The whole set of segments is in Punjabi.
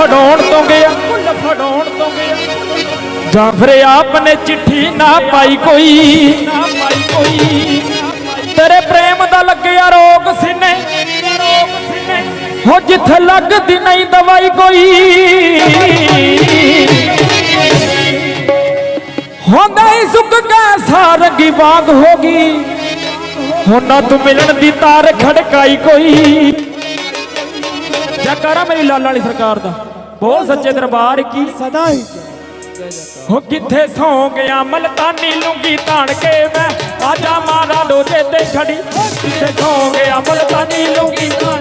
ਫੜਾਉਣ ਤੋਂ ਗਿਆ। ਕੁੱਲ ਫੜਾਉਣ ਤੋਂ ਗਿਆ ਜਾਂ ਫਿਰ ਆਪ ਨੇ ਚਿੱਠੀ ਨਾ ਪਾਈ ਕੋਈ। ਨਾ ਪਾਈ ਕੋਈ ਤੇਰੇ ਪ੍ਰੇਮ ਦਾ ਲੱਗਿਆ ਰੋਗ ਸਿਨੇ। ਰੋਗ ਸਿਨੇ ਹੋ ਜਿੱਥੇ ਲੱਗਦੀ ਨਹੀਂ ਦਵਾਈ ਕੋਈ। ਹੁੰਦਾ ਹੀ ਸੁੱਕ ਕੇ ਸਾਰਗੀ ਵਾਂਗ ਹੋ ਗਈ। ਹੁਣ ਤੂੰ ਮਿਲਣ ਦੀ ਤਾਰ ਖੜਕਾਈ ਕੋਈ। ਜੈਕਾਰਾ ਮੇਰੀ ਲਾਲਾਂ ਵਾਲੀ ਸਰਕਾਰ ਦਾ। ਬੋਲ ਸੱਚੇ ਦਰਬਾਰ ਕੀ? ਸਦਾ ਹੀ। ਹੋ ਕਿੱਥੇ ਸੌ ਗਿਆ ਮਲਤਾਨੀ ਲੁੰਗੀ ਤਾਣ ਕੇ ਮੈਂ। ਆਜਾ ਮਾਰਾ ਲੋਜੇ ਤੇ ਖੜੀ ਕਿੱਥੇ ਸੌ ਗਿਆ ਮਲਤਾਨੀ ਲੁੰਗੀ ਤਾਣ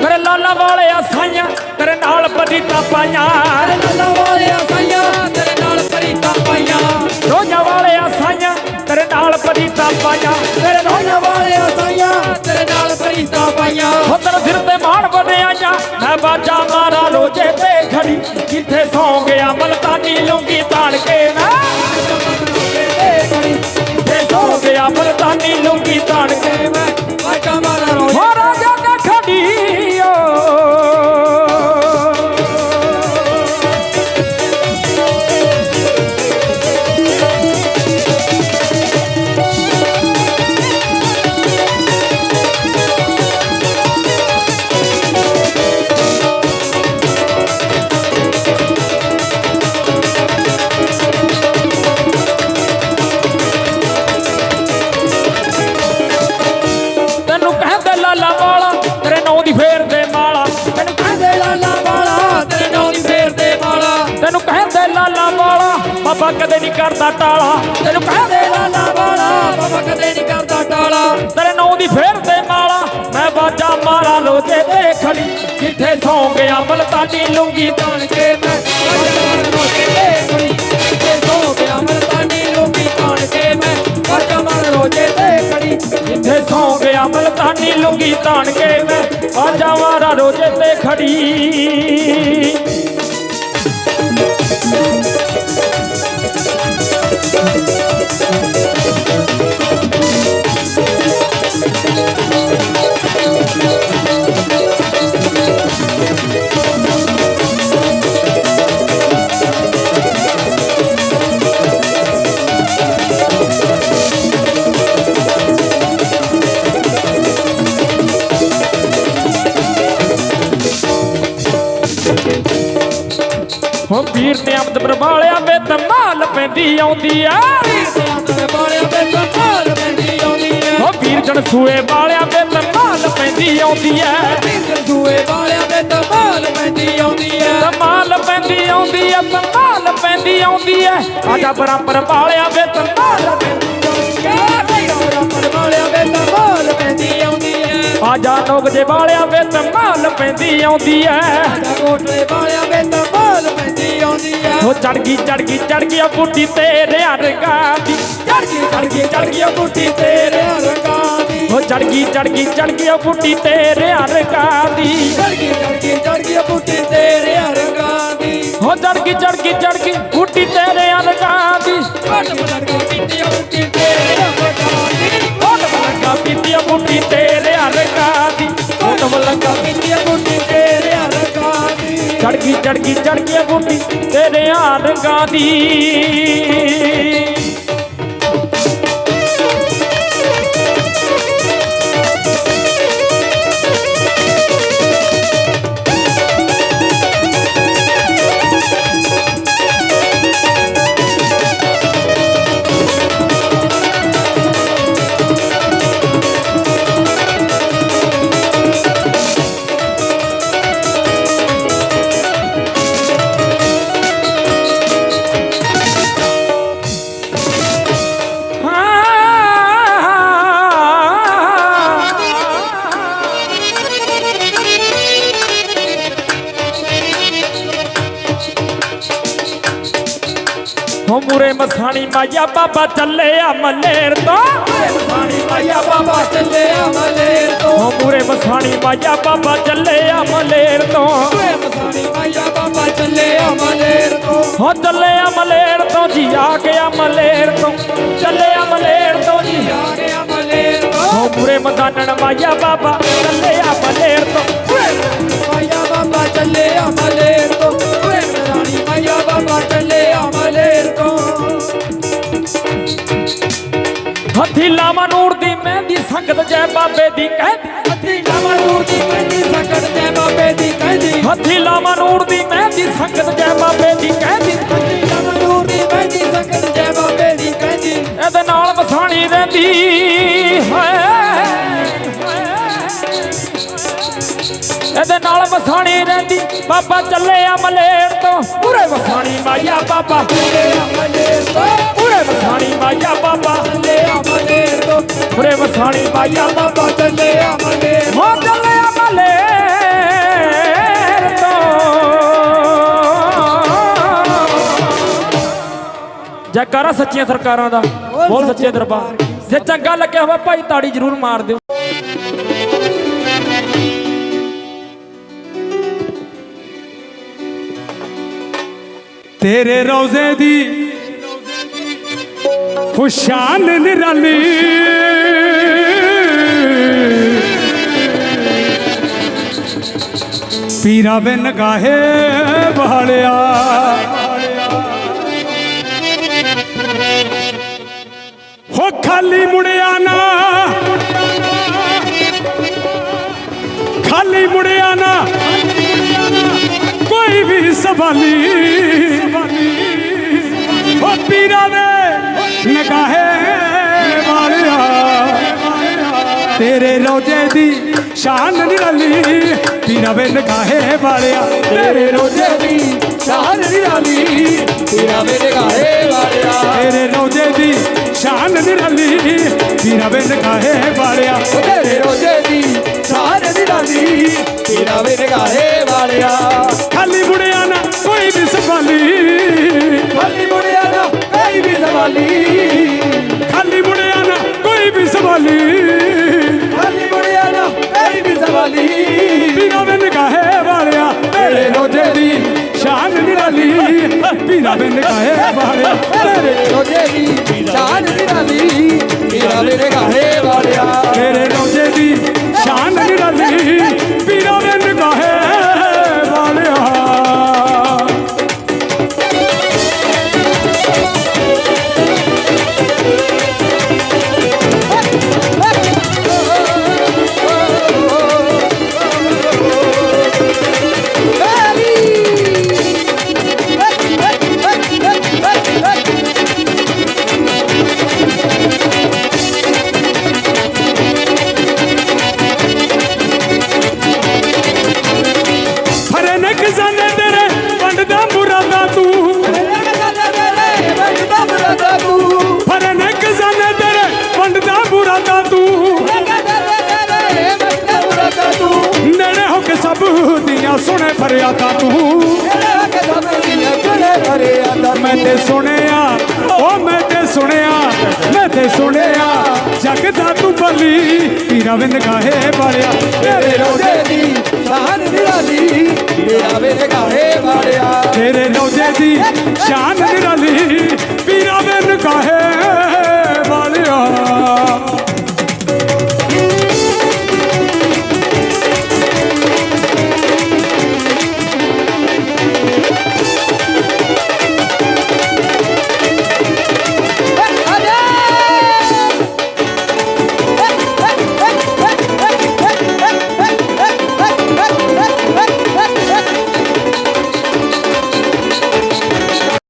ਮੇਰੇ ਲਾਲਾ ਵਾਲੇ ਸਾਈਆਂ ਤੇਰੇ ਨਾਲ ਪਰੀਤਾ ਪਾਈਆਂ। ਲਾਲਾ ਵਾਲਿਆ ਸਾਈਆਂ ਤੇਰੇ ਨਾਲ ਪਰੀਤਾ ਪਾਈਆਂ। ਰੋਜ਼ਾਂ ਵਾਲੇ ਸਾਈਆਂ ਤੇਰੇ ਨਾਲ ਪਰੀਤਾ ਪਾਈਆਂ। ਤੇਰੇ ਰੋਜ਼ਾਂ ਵਾਲਿਆ ਸਾਈਆਂ ਤੇਰੇ ਨਾਲ ਪਰੀਤਾ ਪਾਈਆਂ। ਉਧਰ ਸਿਰ ਤੇ ਮਾਣ ਬਣਿਆ ਮੈਂ ਬਾਜਾ ਮਾਰਾ ਰੋਜੇ ਤੇ ਖੜੀ। ਕਿੱਥੇ ਸੌ ਗਿਆ ਮਲਤਾਨੀ ਲੁੰਗੀ ਤਾਣ ਕੇ ਮੈਂ ਸੌ ਗਿਆ ਮਲਤਾਨੀ ਲੁੰਗੀ ਤਾਣ ਕੇ ਮੈਂ ਬਾਬਾ ਕਦੇ ਨਹੀਂ ਕਰਦਾ ਟਾਲਾ। ਤੈਨੂੰ ਕਹਿੰਦੇ ਕਹਿੰਦੇ ਲਾਲਾ ਵਾਲਾ ਬਾਬਾ ਕਦੇ ਨਹੀਂ ਕਰਦਾ ਟਾਲਾ। ਤੇਰੇ ਨਾਂ ਦੀ ਫੇਰ ਦੇ ਮਾਲਾ ਮੈਂ ਬਾਜਾ ਮਾਰਾ ਲੋਜੇ ਤੇ ਖੜੀ। ਕਿੱਥੇ ਸੌ ਗਿਆ ਮਲਤਾਨੀ ਲੁੰਗੀ ਤਾਣ ਕੇ ਮੈਂ। ਆਟਾ ਮਾਰਾ ਰੋਜੇ ਤੇ ਖੜੀ ਤੇ ਸੋ ਗਿਆ ਮਲਤਾਨੀ ਲੋਕੀ ਤਾਣ ਕੇ ਮੈਂ। ਆਟਾ ਮਾਰਾ ਰੋਜੇ ਤੇ ਖੜੀ ਕਿੱਥੇ ਸੌ ਗਿਆ ਮਲਤਾਨੀ ਲੁੰਗੀ ਤਾਣ ਕੇ ਮੈਂ। ਬਾਜਾ ਮਾਰਾ ਰੋਜੇ ਤੇ ਖੜੀ। ਤਮਾਲ ਆਉਂਦੀ ਆ। ਤੇ ਵੀਰ ਜਣ ਸੂਏ ਵਾਲਿਆ ਵੇ ਤਮਾਲ ਪੈਂਦੀ ਆਉਂਦੀ ਐ ਦੂਏ ਵਾਲਿਆਂ ਦੇ ਧਮਾਲ ਪੈਂਦੀ ਆਉਂਦੀ ਐ ਤਮਾਲ ਪੈਂਦੀ ਆਉਂਦੀ ਐ ਤਮਾਲ ਪੈਂਦੀ ਆਉਂਦੀ ਐ ਆਜਾ ਬਰਾਬਰ ਵਾਲਿਆਂ ਦੇ ਧਮਾਲ ਆਜਾ ਨੋਗ ਜੇ ਵਾਲਿਆ ਵੇ ਤਮਾਲ ਪੈਂਦੀ ਆਉਂਦੀ ਐ ਕੋਟਲੇ ਵਾਲਿਆਂ ਦੇ ਧਮਾਲ ਪੈਂਦੀ ਆਉਂਦੀ ਐ ਹੋ ਚੜ ਗਈ ਚੜ ਗਈ ਚੜ ਗਈ ਆ ਬੁੱਢੀ ਤੇਰੇ ਅਰਗਾ ਦੀ। ਚੜ ਗਈ ਚੜ ਗਈ ਚੜ ਗਈ ਉਹ ਬੁੱਢੀ ਤੇਰੇ ਰੰਗਾਂ ਦੀ। ਹੋ ਚੜ ਗਈ ਚੜ ਗਈ ਚੜ ਗਈ ਆ ਬੁੱਢੀ ਤੇਰੇ ਅਰਗਾ ਦੀ। ਚੜ ਗਈ ਚੜ ਗਈ ਚੜ ਗਈ ਉਹ ਬੁੱਢੀ ਤੇਰੇ ਰੰਗਾਂ ਦੀ। ਹੋ ਚੜ ਗਈ ਚੜ ਗਈ ਚੜ ਗਈ ਦੀ ਚੜ ਗਈ ਚੜ ਗਈ ਆ ਤੇਰੇ ਰੰਗਾਂ ਦੀ। ਪੂਰੇ ਮਸਾਣੀ ਮਾਇਆ ਬਾਬਾ ਚੱਲੇ ਆ ਮਲੇਰ ਤੋਂ। ਮਸਾਣੀ ਮਾਇਆ ਬਾਬਾ ਚੱਲੇ ਅਮਲੇਰ ਤੋਂ ਹੋ ਮੂਰੇ ਮਸਾਣੀ ਮਾਇਆ ਬਾਬਾ ਚੱਲੇ ਮਲੇਰ ਤੋਂ। ਓਏ ਮਸਾਣੀ ਮਾਇਆ ਬਾਬਾ ਚੱਲੇ ਅਮਲੇਰ ਤੋਂ ਹੋ ਚੱਲੇ ਮਲੇਰ ਤੋਂ ਜੀ ਆ ਗਿਆ ਮਲੇਰ ਤੋਂ। ਚੱਲਿਆ ਮਲੇਰ ਤੋਂ ਜੀ। ਆ ਗਿਆ ਅਮਲੇਰ ਤੋਂ ਹੋ ਮੂਰੇ ਮਦਾਨਣ ਮਾਇਆ ਬਾਬਾ ਚੱਲਿਆ ਮਲੇਰ ਤੋਂ। ਮਾਇਆ ਬਾਬਾ ਚੱਲੇ ਅਮਲੇਰ ਤੋਂ। ਬਾਬੇ ਦੀ ਕਹਿੰਦੀ ਅੱਤੀ ਲਾਵਾਂ ਨੂਰ ਦੀ ਮਹਿੰਦੀ ਸੰਗਤ ਜੈ ਬਾਬੇ ਦੀ ਕਹਿੰਦੀ। ਹੱਥੀ ਲਾਵਾਂ ਨੂਰ ਦੀ ਮਹਿੰਦੀ ਸੰਗਤ ਜੈ ਬਾਬੇ ਦੀ ਕਹਿੰਦੀ। ਅੱਤੀ ਲਾਵਾਂ ਨੂਰ ਦੀ ਮਹਿੰਦੀ ਸੰਗਤ ਜੈ ਬਾਬੇ ਦੀ ਕਹਿੰਦੀ। ਇਹਦੇ ਨਾਲ ਵਸਾਣੀ ਰਹਿੰਦੀ ਹੈ ਇਹਦੇ ਨਾਲ ਵਸਾਣੀ ਰਹਿੰਦੀ ਬਾਬਾ ਚੱਲੇ ਆ ਮਲੇਰ ਤੋਂ। ਪੂਰੇ ਵਸਾਣੀ ਮਾਇਆ ਬਾਬਾ। ਚੱਲੇ ਅਮਲੇਰ ਤੋਂ। ਪੂਰੇ ਵਸਾਣੀ ਮਾਇਆ ਬਾਬਾ। ਵਸਾਣੀ ਮਾਇਆ ਬਾਬਾ ਚੱਲੇ ਅਮਲੇਰ ਹੋ ਚੱਲੇ ਆ ਮਲੇਰ ਤੋਂ ਜੈਕਾਰਾ ਸੱਚੀਆਂ ਸਰਕਾਰਾਂ ਦਾ ਬੋਲ ਸੱਚੇ ਦਰਬਾਰ। ਜੇ ਚੰਗਾ ਲੱਗਿਆ ਹੋਵੇ ਭਾਈ ਤਾੜੀ ਜ਼ਰੂਰ ਮਾਰ ਦਿਓ। ਤੇਰੇ ਰੌਜ਼ੇ ਦੀ ਖੁਸ਼ਾਨ ਨਿਰਾਲੀ। ਪੀਰਾ ਵੇ ਗਾਹੇ ਵਾਲਿਆ ਹੋ ਖਾਲੀ ਮੁੜਿਆ ਨਾ। ਖਾਲੀ ਮੁੜਿਆ ਨਾ। ਕੋਈ ਵੀ ਸਵਾਲੀ। ਹੋ ਪੀਰਾ ਦੇ ਨਗਾਹੇ ਤੇਰੇ ਰੋਜੇ ਦੀ ਸ਼ਾਨ ਨਿਰਾਲੀ ਪੀਰਾ ਵੇ ਨਗਾਹੇ ਵਾਲਿਆ, ਤੇਰੇ ਰੋਜੇ ਦੀ ਸ਼ਾਨ ਨਿਰਾਲੀ ਤੇਰਾ ਮੇਰੇ ਘਾਰੇ ਵਾਲਿਆ, ਤੇਰੇ ਰੋਜੇ ਦੀ ਸ਼ਾਨ ਨਿਰਾਲੀ ਪੀਰਾ ਵੇ ਨਗਾਹੇ ਵਾਲਿਆ, ਤੇਰੇ ਰੋਜੇ ਦੀ ਸ਼ਾਨ ਨਿਰਾਲੀ ਤੇਰਾ ਮੇਰੇ ਘਾਰੇ ਵਾਲਿਆ। ਖਾਲੀ ਮੁੜਿਆ ਨਾ ਕੋਈ ਵੀ ਸਵਾਲੀ ਖਾਲੀ ਮੁੜਿਆ ਨਾ ਕੋਈ ਵੀ ਸਵਾਲੀ ਖਾਲੀ ਬੁੜਿਆ ਨਾ ਕੋਈ ਵੀ ਸਵਾਲੀ ਸੁਣੇ ਫਰਿਆਦਾ ਤੂੰ। ਮੈਂ ਤੇ ਸੁਣਿਆ ਉਹ ਮੈਂ ਤੇ ਸੁਣਿਆ, ਮੈਂ ਤੇ ਸੁਣਿਆ, ਜਗ ਦਾ ਤੂੰ ਬਲੀ, ਪੀਰਾ ਵਿੰਦ ਗਾਹੇ ਵਾਲਿਆ। ਤੇਰੇ ਰੋਜੇ ਦੀ ਸ਼ਾਨ ਨਿਰਾਲੀ ਤੇਰਾ ਮੇਰੇ ਘਾਰੇ ਵਾਲਿਆ। ਤੇਰੇ ਰੋਜੇ ਦੀ ਸ਼ਾਨ ਨਿਰਾਲੀ